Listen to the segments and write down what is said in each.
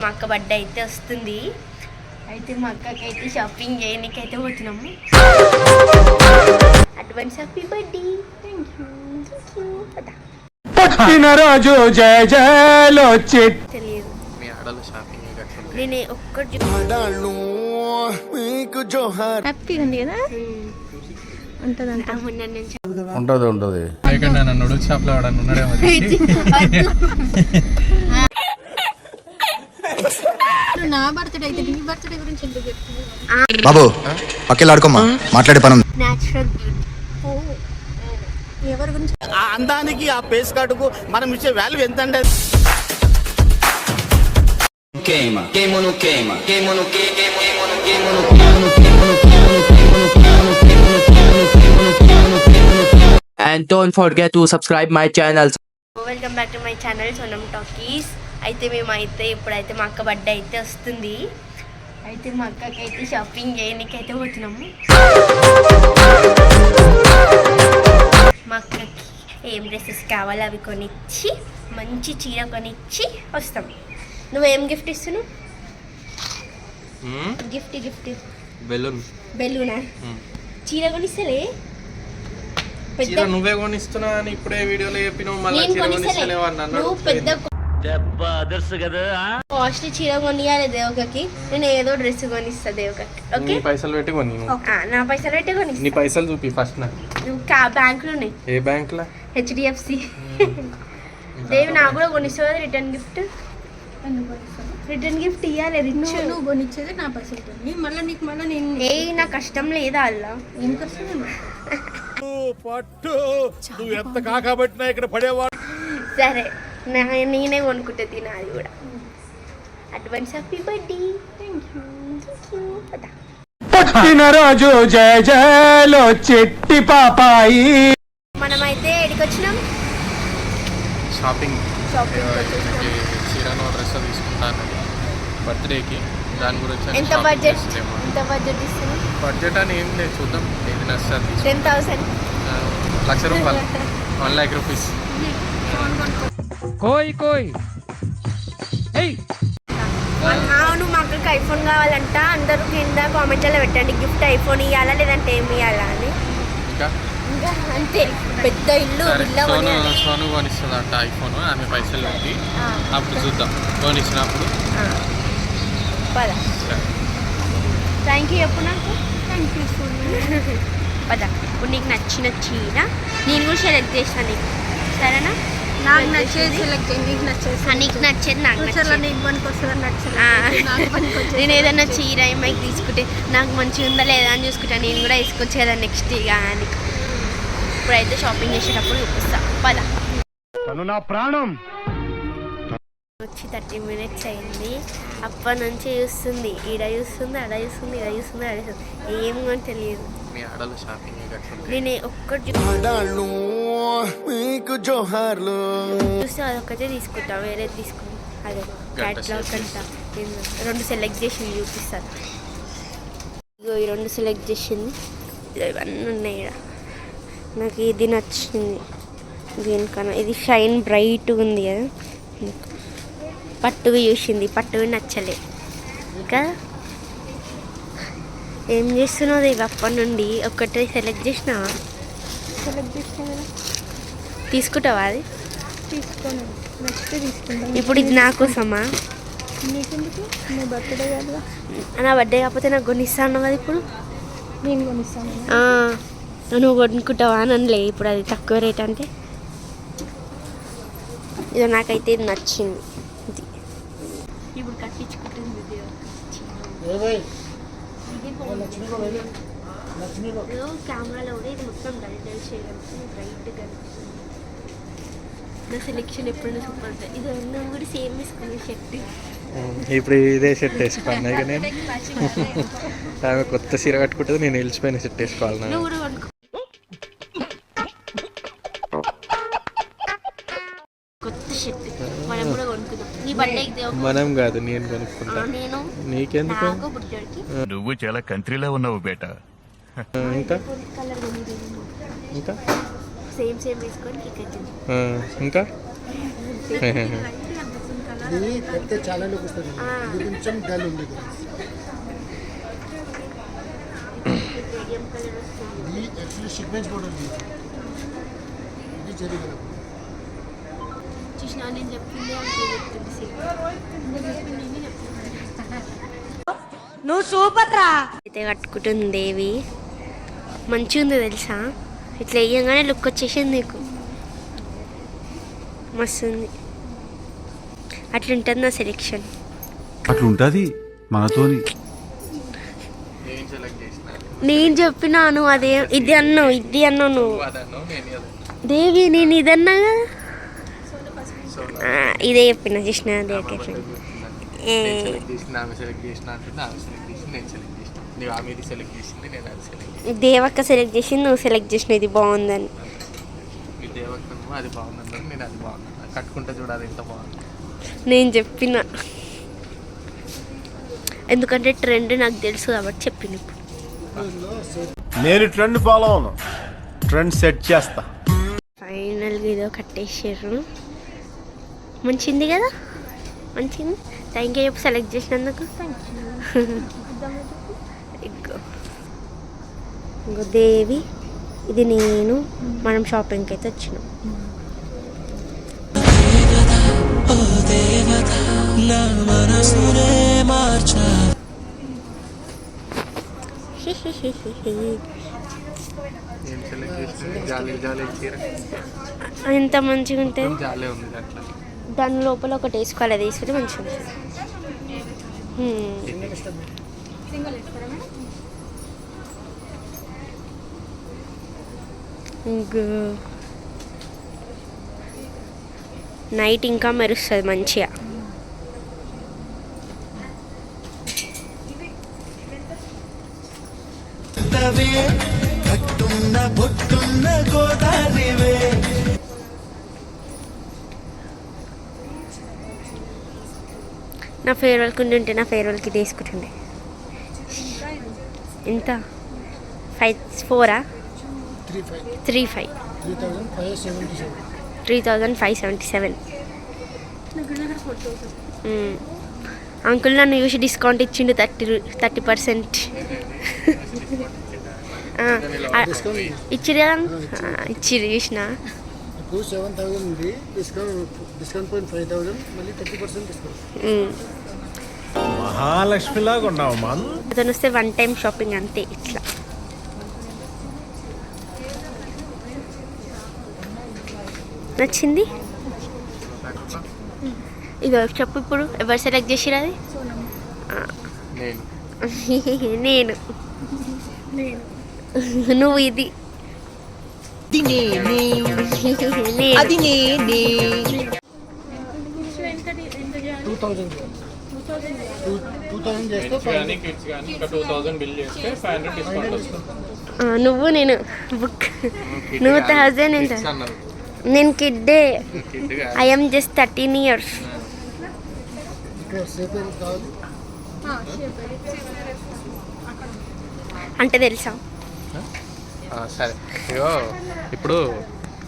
మా అక్క బర్త్డే అయితే వస్తుంది. అయితే మా అక్కకి అయితే షాపింగ్ చేయడానికైతే పోతున్నాము. Advance happy birthday thank you thank you పదా. పుట్టినరోజు జయ జయలో తెలియదు. మీ ఆడలో షాపింగ్ గట్ల నేను ఒక్కటి హ్యాపీగా ఉంది కదా? ఉంటుందంట. మొన్న నుంచి ఉంటది ఉంటది. నన్ను షాప్లో ఉన్నాడేమో. నా బర్త్డే అయితే నీ బర్త్డే గురించి ఎందుకు చెప్తున్నావు బాబు పక్కకి ఆడుకోమ్మా మాట్లాడే పని నేచురల్ బ్యూటీ ఎవరి గురించి ఆ అందానికి ఆ పేస్ కార్డుకు మనం ఇచ్చే వాల్యూ ఎంత అంటే queima, queima no queima, queima no queima, queima no queima, no queima no queima, no queima no queima, no queima no queima, no queima no queima, no queima no queima, no queima. And don't forget to subscribe my channel. Welcome back to my channel Sonam Talkies. అయితే మేము అయితే ఇప్పుడైతే మా అక్క birthday అయితే వస్తుంది. అయితే మా అక్కకి అయితే షాపింగ్ చేయడానికి అయితే పోతున్నాము. మా అక్కకి ఏం డ్రెస్సెస్ కావాలో అవి కొనిచ్చి మంచి చీర కొనిచ్చి వస్తాం. నువ్వేం గిఫ్ట్ ఇస్తున్నావు. Gift gift balloon. బెలూనా? చీర కొనిస్తలే? పెద్ద నువ్వే కొనిస్తున్నా అని ఇప్పుడే వీడియోలో చెప్పినావు. మళ్ళీ నేను చీర కొనిస్తలే. కొనిస్తలేవు అని పెద్ద కాస్ట్ చీర కొనియాలి దేవకకి. నేను ఏదో డ్రెస్ కొనిస్తా దేవకకి. నీ ఓకే? పైసలు పెట్టి కొని నా పైసలు పెట్టి నీ కొనిస్తా పైసలు చూపి ఫస్ట్ నాకు. కా బ్యాంకులో ఉన్నాయి. ఏ బ్యాంక్ లా హెచ్డిఎఫ్సి దేవి నాకు కూడా కొనిస్తావు? Return gift. రిటర్న్ గిఫ్ట్ ఇవ్వాలి రిచ్. నువ్వు కొనిచ్చేది నా పైసలు మళ్ళీ నీకు మళ్ళీ నేను ఏ నా కష్టం లేదా అల్లా? ఏం కష్టం పట్టు. నువ్వు ఎంత కాకబట్టినా ఇక్కడ పడేవాడు. సరే. నా నేనే కొనుక్కుంటే తినాలి కూడా. అడ్వాన్స్ హ్యాపీ బర్త్డే పుట్టినరోజు జయ జయలో చెట్టి పాపాయి. మనమైతే ఎక్కడికి వచ్చినాం? షాపింగ్ షాపింగ్ చీరను డ్రెస్ తీసుకుంటాను. బర్త్డేకి. దాని గురించి ఎంత shopping బడ్జెట్. ఎంత బడ్జెట్ ఇస్తున్నాం బడ్జెట్ అని ఏం లేదు చూద్దాం. ఏది నచ్చుతుంది. టెన్ థౌసండ్ లక్ష రూపాయలు. వన్ ల్యాక్ రూపీస్ అవును మా అక్కడికి ఐఫోన్ కావాలంట. అందరూ కింద కామెంట్లో పెట్టండి. గిఫ్ట్ ఐఫోన్ ఇవ్వాలా లేదంటే ఏమి ఇవ్వాలా అని. ఇంకా? ఇంకా అంతే. పెద్ద ఇల్లు ఇల్లు సోను కొనియాలి. సోను కొనిస్తుంది అంట ఐఫోన్ ఆమె పైసలు పెట్టి. ఆ, అప్పుడు చూద్దాం. కొనిచ్చినప్పుడు. ఆ. పద. థ్యాంక్ యూ చెప్పు నాకు. థ్యాంక్ యూ పద. ఇప్పుడు నీకు నచ్చిన చీర. నేను కూడా సెలెక్ట్ చేస్తాను నీకు. సరేనా? నాకు నచ్చేది సెలెక్ట్ నీకు నచ్చేది. నీకు నచ్చేది నాకు ఫ్యూచర్లో నచ్చేది. నీకు పనికి వస్తుందని నాకు ఆ, select చేయి. నాకు పనికి వచ్చేది నేను ఏదైనా. చీర ఏమైనా తీసుకుంటే నాకు మంచిగా ఉందా లేదా అని చూసుకుంటా. నేను కూడా వేసుకోవచ్చు కదా నెక్స్ట్ ఇక అని. ఇప్పుడైతే షాపింగ్ చేసేటప్పుడు చూపిస్తా. పద. తను నా ప్రాణం. వచ్చి థర్టీ మినిట్స్ అయింది. అప్పటి నుంచి చూస్తుంది. ఈడ చూస్తుంది అడ చూస్తుంది ఈడ చూస్తుంది అడ చూస్తుంది. ఏం కూడా తెలియదు. మీ ఆడలో షాపింగ్ గట్ల నేను ఒక్కటి చూ- ఆడాళ్ళు మీకు జోహార్లు. చూస్తే అదొక్కటే తీసుకుంటా వేరేది తీసుకుని అదే క్యాట్లాగ్ కంట రెండు సెలెక్ట్ చేసి చూపిస్తాను. ఇగో ఈ రెండు సెలెక్ట్ చేసింది. ఇదిగో ఇవన్నీ ఉన్నాయి నాకు ఇది నచ్చింది. దీనికన్నా ఇది షైన్ బ్రైట్ ఉంది కదా. పట్టుగా చూసింది పట్టుగా నచ్చలే. ఇంకా ఏం చేస్తున్నావు ఇక అప్పటి నుండి? ఒక్కటే సెలెక్ట్ చేసినావా? సెలెక్ట్ తీసుకుంటావా అది? తీసుకోను నెక్స్ట్ తీసుకుంటాను ఇప్పుడు ఇది నా కోసమా? నీకెందుకు? నీ బర్త్డే కదా. నా బర్త్డే కాకపోతే నాకు కొనిస్తాను కదా ఇప్పుడు? నేను కొనిస్తాను. ఆ, నువ్వు కొనుక్కుంటావా? అని అనలే ఇప్పుడు అది తక్కువ రేట్ అంటే. ఇది నాకైతే ఇది నచ్చింది. ఇది. ఇప్పుడు కట్టించుకుంటుంది కెమెరాలో కూడా ఇది మొత్తం డల్ డల్ చేయడం బ్రైట్గా నా సెలెక్షన్ ఎప్పుడైనా సూపర్ ఉంటుంది ఇది అన్నం కూడా సేమ్ వేసుకునే షర్ట్ ఇప్పుడు ఇదే షర్ట్ వేసుకోవాలి. ఇక నేను ఆమె కొత్త చీర కట్టుకుంటుంది నేను నిలిచిపోయిన షర్ట్ వేసుకోవాలి కొత్త షర్ట్ మనం కూడా కొనుక్కుందాం. కాదు నేను కొనుక్కుంటా. నేను నీకెందుకు? నువ్వు చాలా కంట్రీలో ఉన్నావు బేటా. ఇంకా? ఇంకా? సేమ్ సేమ్ వేసుకొని ఇంకా? ఇది చాలా లుక్ వస్తుంది. ఇది కొంచెం డల్ ఉంది ఇది యాక్చువల్లీ సిగ్నెన్స్ మోడల్ ఇది ఇది జరిగిన చూసినా నేను చెప్పింది అంటే చెప్తుంది సేమ్. నేను చెప్పింది నేను చెప్తున్నాను అయితే కట్టుకుంటుంది దేవి. మంచిగా ఉంది తెలుసా? ఇట్లా వేయగానే లుక్ వచ్చేసింది నీకు. మస్తు ఉంది అట్లా ఉంటుంది నా సెలెక్షన్ అట్లుంటది మనతోని. నేను సెలెక్ట్ చేసిన. నేను చెప్పినాను అదే ఇది అన్నావు ఇది అన్నావు నువ్వు. అదన్నో నేను అదన్నా దేవి నేను ఇది అన్నా కదా ఇదే చెప్పిన చేసిన ఆమె నువ్వు ఆమె ఇది సెలెక్ట్ చేసింది నేను అది సెలెక్ట్ దేవక్క సెలెక్ట్ చేసింది నువ్వు సెలెక్ట్ చేసిన ఇది బాగుందని. అది నేను అది బాగున్నాను కట్టుకుంటే చూడ అది ఎంత బాగుంది. నేను చెప్పిన. ఎందుకంటే ట్రెండ్ నాకు తెలుసు కాబట్టి చెప్పిన నేను ట్రెండ్ ఫాలో అవును. ట్రెండ్ సెట్ చేస్తా. ఫైనల్గా ఏదో కట్టేసారు మంచింది కదా? మంచింది? థ్యాంక్ యూ చెప్పు సెలెక్ట్ చేసినందుకు. ఇగో ఇంకో దేవి ఇది నేను మనం షాపింగ్కి అయితే వచ్చినాం. ఎంత మంచిగా ఉంటుంది దాని లోపల ఒకటి వేసుకోవాలి అది వేసుకుంటే మంచిగా ఉంటుంది. ఇంకా నైట్ ఇంకా మెరుస్తుంది మంచిగా. నా ఫేర్వెల్కి ఉండి ఉంటే నా ఫేర్వెల్కి తీసుకుంటుండే. ఎంత? Five ఫోరా? Three five. Three five three thousand five seventy seven. Three thousand five seventy seven uncle నన్ను చూసి డిస్కౌంట్ ఇచ్చిండు థర్టీ థర్టీ పర్సెంట్. ఇచ్చిరు కదా? ఆ, ఇచ్చిరు చూసిన? ఇప్పుడు సెవెన్ థౌజండ్ ఉంది discount discount point five thousand మళ్ళీ థర్టీ పర్సెంట్ డిస్కౌంట్ మహాలక్ష్మిలాగా ఉన్నావు అతను వస్తే వన్ టైం షాపింగ్ అంతే ఇట్లా. నచ్చింది? ఇక చెప్పు ఇప్పుడు ఎవరు సెలెక్ట్ చేసిరు అది నేను. నేను. నువ్వు ఇది. నేను. టూ థౌజండ్ నువ్వు నేను. బుక్. నువ్వు థౌజండ్ ఎంత? అన్నారు. నేను కిడ్డే. Kid I'm just thirteen years అంటే తెలుసా? సరే. ఇగో ఇప్పుడు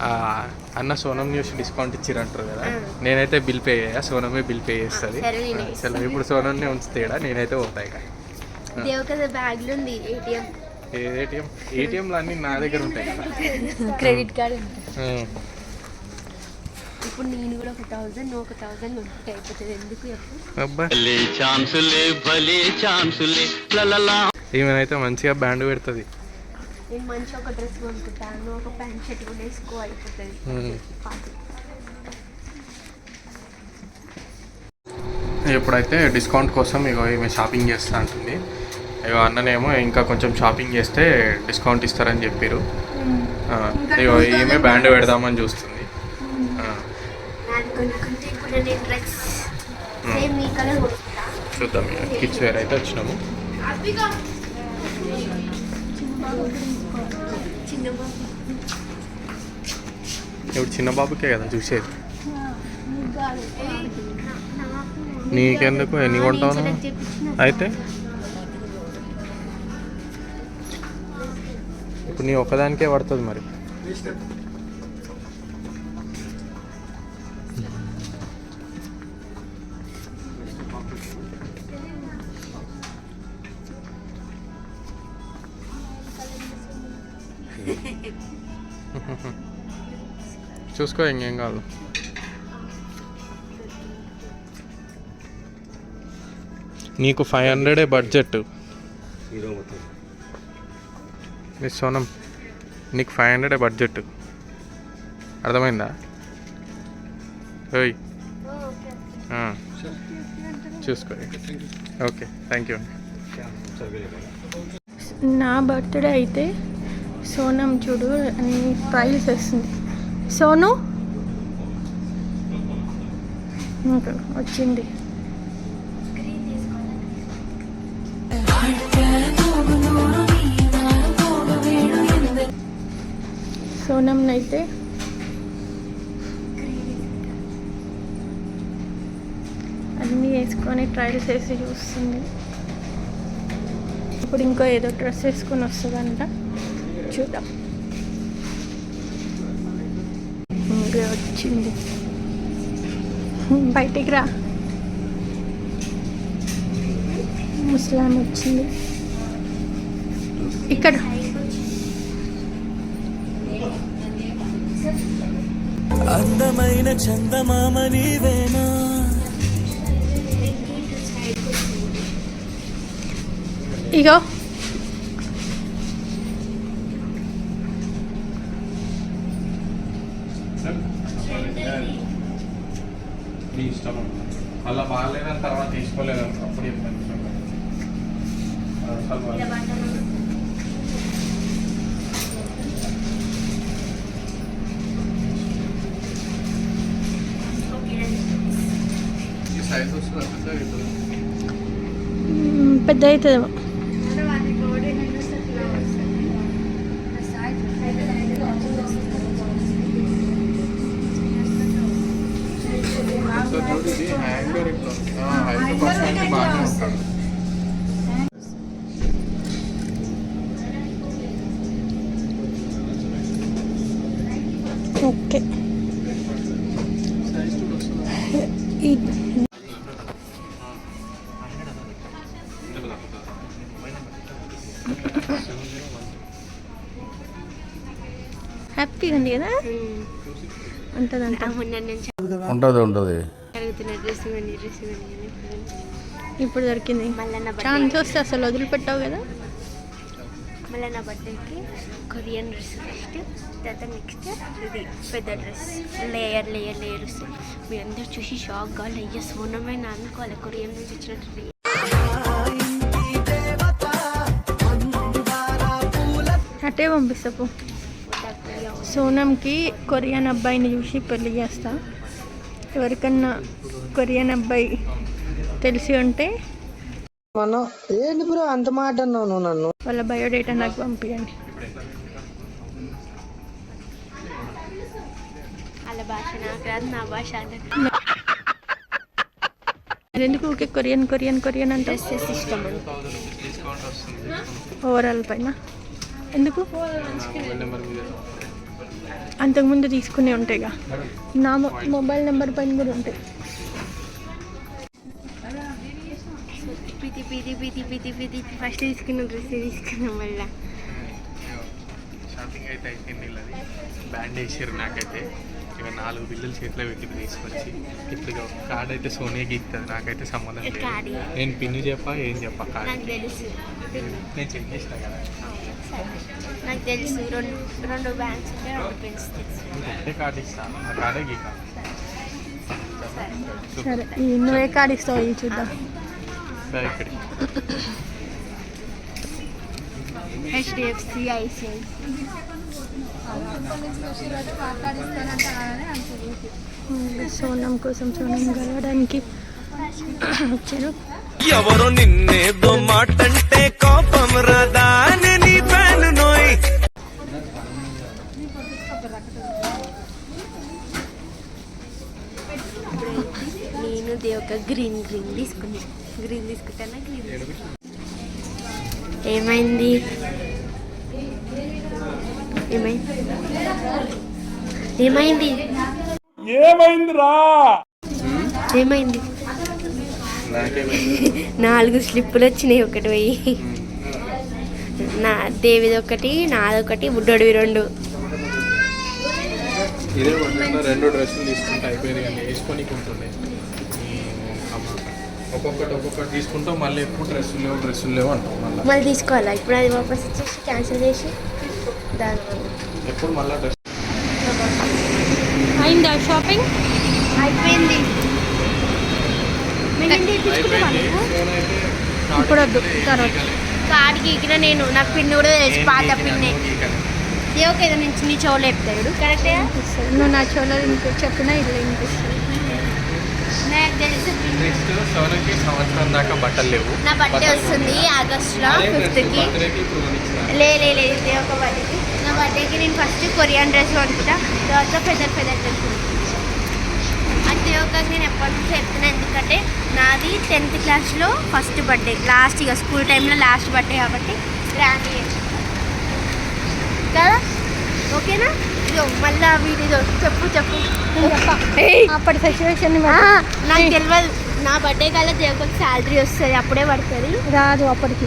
ఆ, అన్న సోనం న్యూస్ డిస్కౌంట్ ఇచ్చిరంటారు కదా. నేనైతే బిల్ పే చేయ సోనమే బిల్ పే చేస్తుంది. సరే ఇప్పుడు సోనంనే ఉంచుతాడా? నేనైతే పోతాయి ఏటీఎం ఏటీఎంలు అన్నీ నా దగ్గర ఉంటాయి కదా. Credit card. ఇప్పుడు నేను కూడా ఒక థౌజండ్ నువ్వు ఒక థౌజండ్ ఉంటే అయిపోతుంది. ఎందుకు చెప్పు? అబ్బా. ఈమెనైతే మంచిగా బ్యాండ్ పెడుతుంది. నేను మంచి ఒక డ్రెస్ కొనుక్కుంటాను. నువ్వు ఒక ప్యాంట్ షర్ట్ కూడా వేసుకో అయిపోతుంది. ఉం. పార్టీ. ఇప్పుడైతే డిస్కౌంట్ కోసం ఇగో ఈమె షాపింగ్ చేస్తా అంటుంది ఇగో అన్ననేమో ఇంకా కొంచెం షాపింగ్ చేస్తే డిస్కౌంట్ ఇస్తారని చెప్పారు. ఇగో ఈమె బ్యాండ్ పెడదామని చూస్తుంది. కొనుక్కుంటే ఇప్పుడు నేను డ్రెస్ సేమ్ ఈ కలర్ కొనుక్కుంటా. చూద్దాం ఇక. కిడ్స్ వేర్ అయితే వచ్చినాము. ఇప్పుడు చిన్న బాబుకే కదా చూసేది. నీకెందుకు? ఎన్ని కొంటావు అయితే? ఇప్పుడు నీ ఒక్కదానికే పడుతుంది మరి. చూసుకో ఇంకేం కాదు నీకు ఫైవ్ హండ్రెడే బడ్జెట్ మిస్ సోనం. నీకు ఫైవ్ హండ్రెడే బడ్జెట్ అర్థమైందా? ఓయ్. చూసుకో. ఓకే థ్యాంక్ యూ నా బర్త్డే అయితే సోనం చూడు అన్ని ట్రైల్స్ వస్తుంది. సోను? ఇంకా వచ్చింది. సోనం అయితే అన్నీ వేసుకొని ట్రైల్స్ వేసి చూస్తుంది. ఇప్పుడు ఇంకో ఏదో డ్రెస్ వేసుకొని వస్తుందంట. చూద్దాం ఇంకా వచ్చింది. బయటికి రా. ముస్లాం వచ్చింది. ఇక్కడ. అందమైన చందమామ నీవేనా? ఇగో. నీ ఇష్టం అలా బాగాలేదని తర్వాత తీసుకోలేదు అప్పుడు మ్, పెద్ద అవుతుందేమో హ్యాపీగా ఉంది కదా ఉంటుంది ఉంటుంది. అని ఇప్పుడు దొరికింది. బర్త్డే వస్తే అసలు వదిలిపెట్టావు కదా? మళ్ళీ నా బర్త్డేకి కొరియన్ డ్రెస్ ఫస్ట్ తర్వాత నెక్స్ట్ ఇది పెద్ద డ్రెస్. లేయర్ లేయర్ లేయర్ వస్తుంది మీ అందరు చూసి షాక్ కావాలి అయ్యో సోనమైన అనుకోవాలి. కొరియన్ నుంచి వచ్చినట్టు అటే పంపిస్తా పో. సోనంకి కొరియన్ అబ్బాయిని చూసి పెళ్ళి చేస్తా. ఎవరికన్నా కొరియన్ అబ్బాయి తెలిసి ఉంటే ఏంటి బ్రో అంత మాట అన్నావు నువ్వు నన్ను? వాళ్ళ బయోడేటా నాకు పంపించండి ఎందుకు ఊకే కొరియన్ కొరియన్ కొరియన్ అంటే డ్రెస్సెస్ ఇష్టం అని డిస్కౌంట్ వస్తుంది ఓవరాల్ పైన ఎందుకు అంతకుముందు తీసుకునే ఉంటాయిగా. నా మొబైల్ నెంబర్ పైన కూడా ఉంటాయి. పితి పితి పితి పితి పితి. ఫస్ట్ తీసుకున్న డ్రెస్ తీసుకున్నాం మళ్ళీ. షాపింగ్ అయితే అయిపోయింది అది బ్యాండ్ వేసారు నాకైతే. ఇక నాలుగు బిల్లులు చేతిలో పెట్టి తీసుకొచ్చి. ఇప్పుడు కార్డ్ అయితే సోనియాకి ఇస్తుంది నాకైతే సంబంధం లేదు. నేను పిన్ చెప్పా ఏం చెప్పా కార్డ్ నేను చెక్ చేసిన కదా. నాకు తెలుసు. రెండు బ్యాంక్స్ ఉంటే పెన్స్ తెలుసు సరే నువ్వే కార్డు ఇస్తావు ఇవి చూద్దాం. హెచ్డిఎఫ్సి ఐసిఐసి సోనం కోసం సోనం కలవడానికి వచ్చారు ఎవరు నిన్నేదో మాటంటే కోపం రాదా? ఒక గ్రీన్ గ్రీన్ తీసుకున్నా. గ్రీన్ తీసుకుంటానా గ్రీన్ ఏమైంది? ఏమైంది? ఏమైంది? ఏమైందిరా? ఏమైంది? నాలుగు స్లిప్పులు వచ్చినాయి ఒకటి పోయి. నా దేవిది ఒకటి నాదొకటి బుడ్డోడివి రెండు. ఇదే రెండు డ్రెస్సులు తీసుకుంటే అయిపోయింది కానీ వేసుకొని. ఒక్కొక్కటి ఒక్కొక్కటి తీసుకుంటాం మళ్ళీ ఎప్పుడు డ్రెస్సులు లేవు డ్రెస్సులు లేవు అంటాం మళ్ళీ. మళ్ళీ తీసుకోవాలా? ఇప్పుడు అది వాపస్ ఇచ్చేసి క్యాన్సిల్ చేసి దానివల్ల ఎప్పుడు మళ్ళీ డ్రెస్ అయిందా షాపింగ్? అయిపోయింది. ఇప్పుడు వద్దు తర్వాత. కార్డ్ గీకిన నేను నాకు పిన్ కూడా తెలుసు పాత పిన్నే. ఏదో నుంచి నీ చెవులు చెప్తాడు కరెక్టే నువ్వు నా చోలో ఇంకో చెప్పినా? ఇల్లు వినిపిస్తుంది. నాకు తెలుసు. నెక్స్ట్ సోనకి సంవత్సరం దాకా బట్టలు లేవు. నా బర్త్డే వస్తుంది ఆగస్టులో ఫిఫ్త్కి బర్త్డేకి ఇప్పుడు కొనిచ్చిన లే లే లేదు దేవక బర్త్డేకి. నా బర్త్డేకి నేను ఫస్ట్ కొరియన్ డ్రెస్ కొనుక్కుంటా. తర్వాత ఫెదర్ ఫెదర్ డ్రెస్ అది దేవకకి నేను ఎప్పటి నుంచి చెప్తున్నా ఎందుకంటే నాది టెన్త్ క్లాస్లో ఫస్ట్ బర్త్డే లాస్ట్ ఇక స్కూల్ టైంలో లాస్ట్ బర్త్డే కాబట్టి గ్రాండ్ కదా? ఓకేనా? మళ్ళా వీడియో చెప్పు చెప్పు. అప్పటి సిచ్యువేషన్ నాకు తెలియదు నా బర్త్డే కల్లా దేవకొక శాలరీ వస్తుంది అప్పుడే పడుతుంది. రాదు అప్పటికి.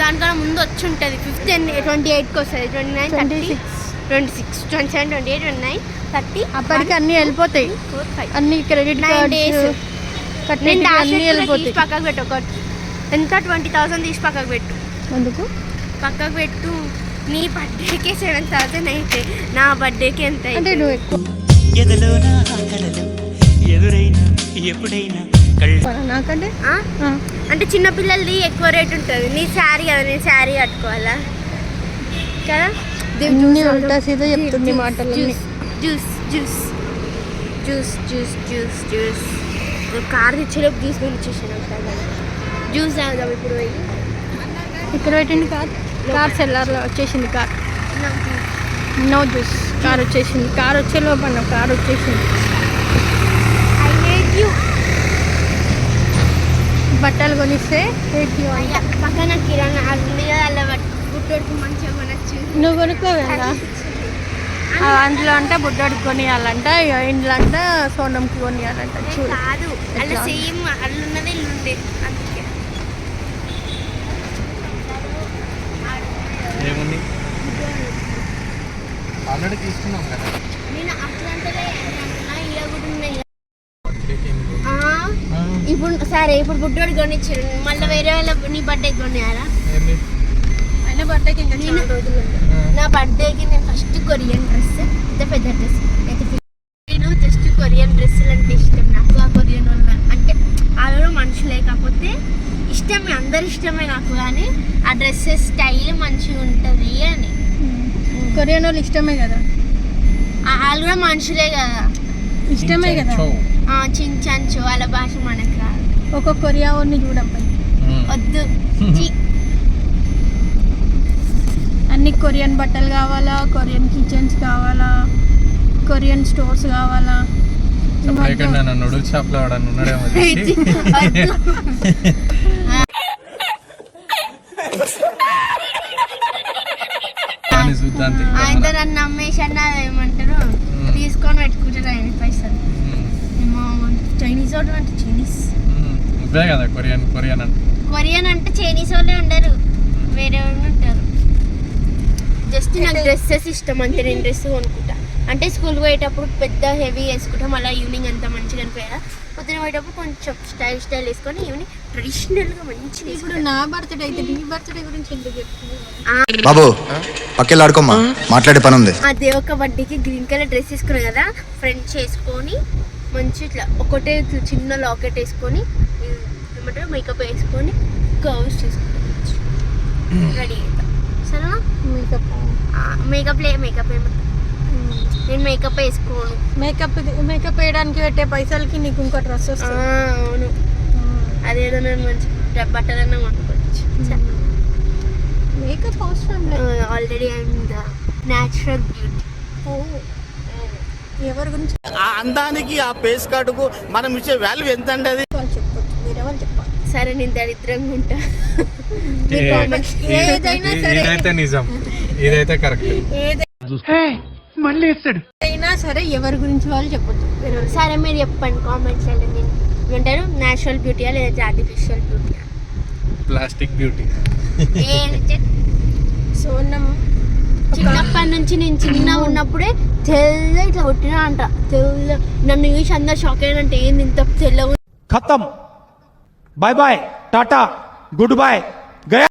దానికన్నా ముందు వచ్చి ఉంటుంది. ఫిఫ్త్ ట్వంటీ ఎయిట్కి వస్తుంది. Twenty nine thirty six twenty six twenty seven twenty eight twenty nine thirty అప్పటికి అన్నీ వెళ్ళిపోతాయి ఫోర్ ఫైవ్ అన్ని క్రెడిట్ నైన్ కార్డ్స్ డేస్ అన్నీ వెళ్ళిపోతాయి. పక్కకు పెట్టు ఒక ఎంత? ట్వంటీ థౌసండ్ తీసి పక్కకు పెట్టు. అందుకు పక్కకు పెట్టు. నీ బర్త్డేకి సెవెన్ థౌసండ్ అయితే నా బర్త్డేకి ఎంత అంటే అయితే? నువ్వు ఎక్కువ నాకంటే ఆ? ఆ. అంటే చిన్నపిల్లలది ఎక్కువ రేట్ ఉంటుంది. నీ శారీ కదా నేను శారీ కట్టుకోవాలా? కదా? చెప్తుంది. మాటలన్నీ. Juice juice juice. Juice juice juice car తెచ్చేలోపు juice కొని ఇచ్చేసాను జ్యూస్ తాగుదాం ఇప్పుడు పోయి. ఇక్కడ పెట్టింది కార్. కార్ సెల్లార్లో వచ్చేసింది కార్. No juice. కార్ వచ్చేసింది. కార్ వచ్చే లోపల కార్ వచ్చేసింది. ఐ హేట్ యూ బట్టలు కొనిస్తే. పక్కన కిరాణా మంచిగా కొనచ్చు. నువ్వు కొనుక్కో కదా? అందులో అంటే బుడ్డోడికి కొనియాలంట ఇంట్లో అంటే సోనంకి కొనియాలంట చూడు. కాదు అలా? సేమ్ అందుకే. ఏముంది? ఆల్రెడీ తీసుకున్నాం కదా. నేను అట్లా అంటలే ఇలా కూడా ఉన్నాయి బర్త్డేకి ఏం లేదు. ఆ, ఇప్పుడు సరే ఇప్పుడు బుడ్డోడు కొనిచ్చారు మళ్ళీ వేరే వాళ్ళ నీ బర్త్డే కొనియాలా? ఏంది? అయినా బట్టకి ఇంకా నేను నా బర్త్డేకి నేను ఫస్ట్ కొరియన్ డ్రెస్ పెద్ద పెద్ద డ్రెస్ అయితే నేను జస్ట్ కొరియన్ డ్రెస్సులు అంటే ఇష్టం. నాకు ఆ కొరియన్ వల్ల అంటే వాళ్ళు మనుషులే కాకపోతే ఇష్టమే అందరు ఇష్టమే నాకు కానీ ఆ డ్రెస్సెస్ స్టైల్ మంచిగా ఉంటుంది అని. కొరియన్ వాళ్ళు ఇష్టమే కదా. ఆ- వాళ్ళు కూడా మనుషులే కదా. ఇష్టమే కదా. చించంచు వాళ్ళ భాష మనకు రాదు. ఒక కొరియా వాడిని చూడమ్మా మ్మ్. వద్దు. అన్ని కొరియన్ బట్టలు కావాలా? కొరియన్ కిచెన్స్ కావాలా? కొరియన్ స్టోర్స్ కావాలా? నన్ను నూడిల్స్ షాప్లో ఉన్నాడేమో నువ్వే కదా కొరియన్ కొరియన్ అంటే? కొరియన్ అంటే చైనీస్ వాళ్ళే ఉండరు. వేరే వాళ్ళు ఉంటారు. జస్ట్ నాకు డ్రెస్సెస్ ఇష్టం అంతే నేను డ్రెస్ కొనుక్కుంటా. అంటే స్కూల్ పోయేటప్పుడు పెద్ద హెవీ వేసుకుంటా మళ్ళీ ఈవినింగ్ అంతా మంచిగా అనిపోయారా పొద్దున పోయేటప్పుడు కొంచెం స్టైల్ స్టైల్ వేసుకొని ఈవినింగ్ ట్రెడిషనల్గా మంచిగా ఇప్పుడు నా బర్త్డే అయితే నీ బర్త్డే గురించి ఎందుకు చెప్తున్నావు? బాబు పక్కెళ్ళి ఆడుకోమ్మా. మాట్లాడే పని ఉంది అదే ఒక బర్త్డేకి గ్రీన్ కలర్ డ్రెస్ తీసుకున్నాం కదా ఫ్రెండ్స్ వేసుకొని మంచి ఇట్లా ఒకటే చిన్న లాకెట్ వేసుకొని ఏమంటారు మేకప్ వేసుకొని కర్వ్స్ చేసుకుంటాం రెడీ అవుతాం సరేనా? మేకప్ మేకప్ లే మేకప్ ఏమంటారు నేను మేకప్ వేసుకోను. మేకప్ మేకప్ వేయడానికి పెట్టే పైసలకి నీకు ఇంకో డ్రెస్ వస్తుంది. అవును. అదేదో నేను మంచి బట్టలన్నా కొనుక్కోవచ్చు. మేకప్ అవసరం లేదు ఆల్రెడీ ద న్యాచురల్ బ్యూటీ ఎవరి గురించి అందానికి ఆ పేస్ కార్డుకు మనం ఇచ్చే వాల్యూ ఎంత అండి అది? వాళ్ళు చెప్పొచ్చు వేరే వాళ్ళు చెప్పాలి? సరే నేను దరిద్రంగా ఉంటా. ఇదైతే నిజం. ఇదైతే కరెక్ట్. ఏదైనా సరే ఎవరి గురించి వాళ్ళు చెప్పొచ్చు సరే మీరు చెప్పండి కామెంట్స్ నేను ఏమంటారు న్యాచురల్ బ్యూటీయా లేదా ఆర్టిఫిషియల్ బ్యూటీయా ప్లాస్టిక్ బ్యూటీ సోనం చిన్నప్పటి నుంచి నేను చిన్న ఉన్నప్పుడే తెల్ల ఇట్లా కొట్టినా అంట. తెల్ల నన్ను చూసి అందరు షాక్ అయ్యారంటే ఏంది ఇంత తెల్ల ఖతం. Bye bye ta-ta good bye Gaya